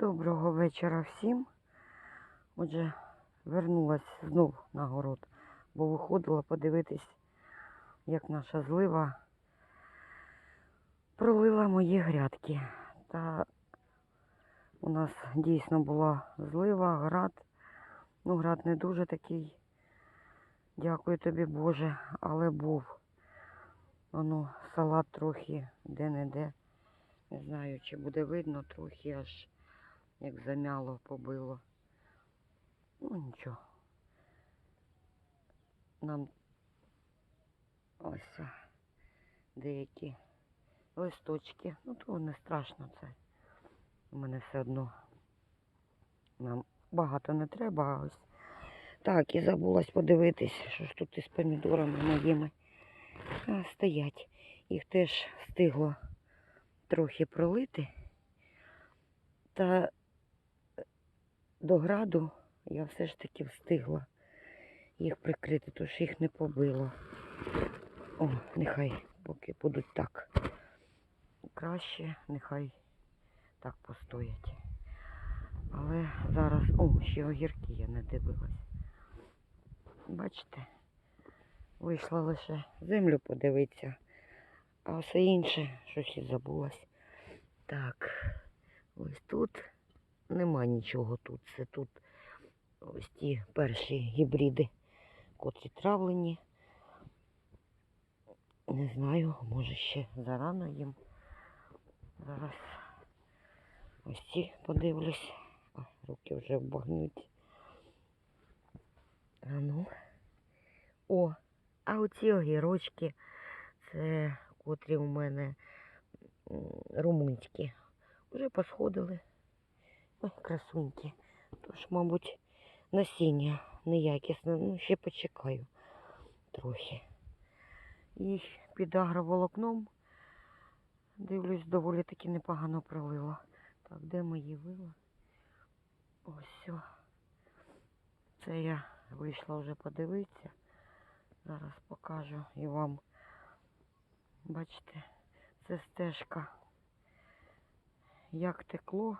Доброго вечора всім. Отже, вернулась знов на город, бо виходила подивитись, як наша злива пролила мої грядки. Та у нас дійсно була злива, град. Ну, град не дуже такий. Дякую тобі, Боже, але був. Воно салат трохи де-не-де. Не знаю, чи буде видно, трохи аж як замяло, побило. Ну нічого. Нам ось деякі листочки. Ну то не страшно це. У мене все одно нам багато не треба, ось. Так, і забулась подивитись, що ж тут із помідорами моїми стоять. Їх теж встигло трохи пролити. Та до граду я все ж таки встигла їх прикрити, тож їх не побило. О, нехай поки будуть так. Краще, нехай так постоять. Але зараз... О, ще огірки я не дивилась. Бачите? Вийшла лише землю подивитися, а все інше щось і забулась. Так, ось тут нема нічого тут. Це тут ось ті перші гібриди, котрі травлені. Не знаю, може ще зарано їм. Зараз ось ці подивлюсь. А, руки вже вбагнуть. А ну. О, а оці огірочки, це котрі у мене румунські. Вже посходили. Ой, красуньки. Тож, мабуть, насіння неякісне. Ну, ще почекаю трохи. І під агроволокном, дивлюсь, доволі таки непогано пролило. Так, де мої вила? Ось все. Це я вийшла вже подивитися. Зараз покажу і вам. Бачите, це стежка. Як текло,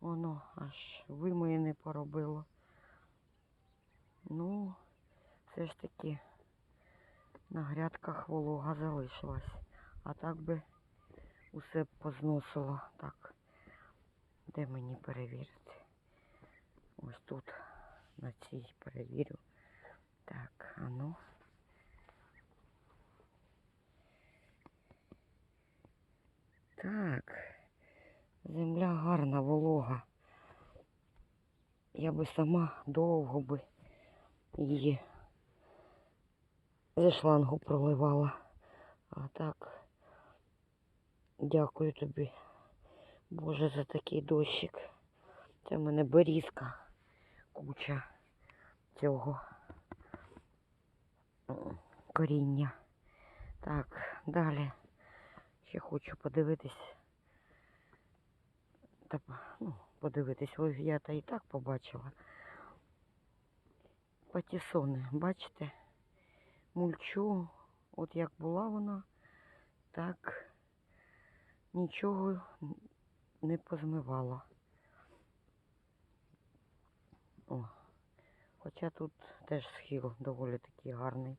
воно аж вимоєне поробило. Ну, все ж таки на грядках волога залишилась. А так би усе позносило. Так, де мені перевірити? Ось тут на цій перевірю. Так, а ну. Так, земля гарна, волога. Я би сама довго би її зі шлангу проливала. А так, дякую тобі, Боже, за такий дощик. Це в мене берізка, куча цього коріння. Так, далі ще хочу подивитись. Та, ну, подивитись, ось я та і так побачила. Патісони, бачите? Мульчу, от як була вона, так нічого не позмивала. О, хоча тут теж схил доволі такий гарний.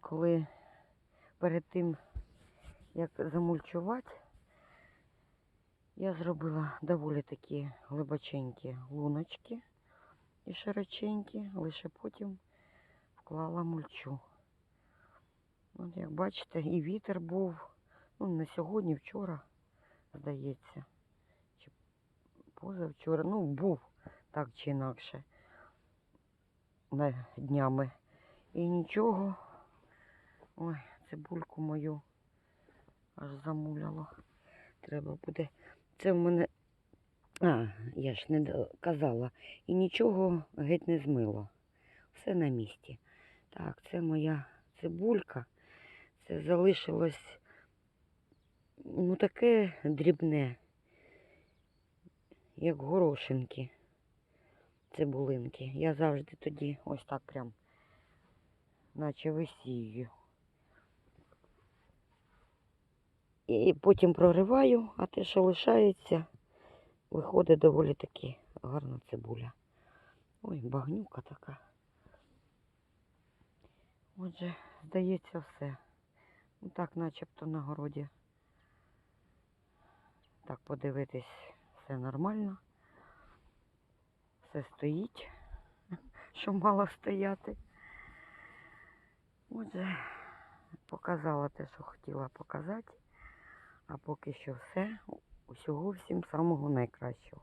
Коли перед тим, як замульчувати, я зробила доволі такі глибоченькі луночки і широченькі, лише потім вклала мульчу. От як бачите, і вітер був, ну не сьогодні, вчора, здається. Чи позавчора, ну був так чи інакше на днями. І нічого. Ой, цибульку мою аж замуляло. Треба буде. Це в мене. А, я ж не казала. І нічого геть не змило. Все на місці. Так, це моя цибулька. Це залишилось ну таке дрібне, як горошинки цибулинки. Я завжди тоді ось так прям, наче висію. І потім прориваю, а те, що лишається, виходить доволі таки гарна цибуля. Ой, багнюка така. Отже, здається, все. Ну так, начебто на городі. Так, подивитись, все нормально. Все стоїть, що мало стояти. Отже, показала те, що хотіла показати. А поки що все. Усього всім самого найкращого.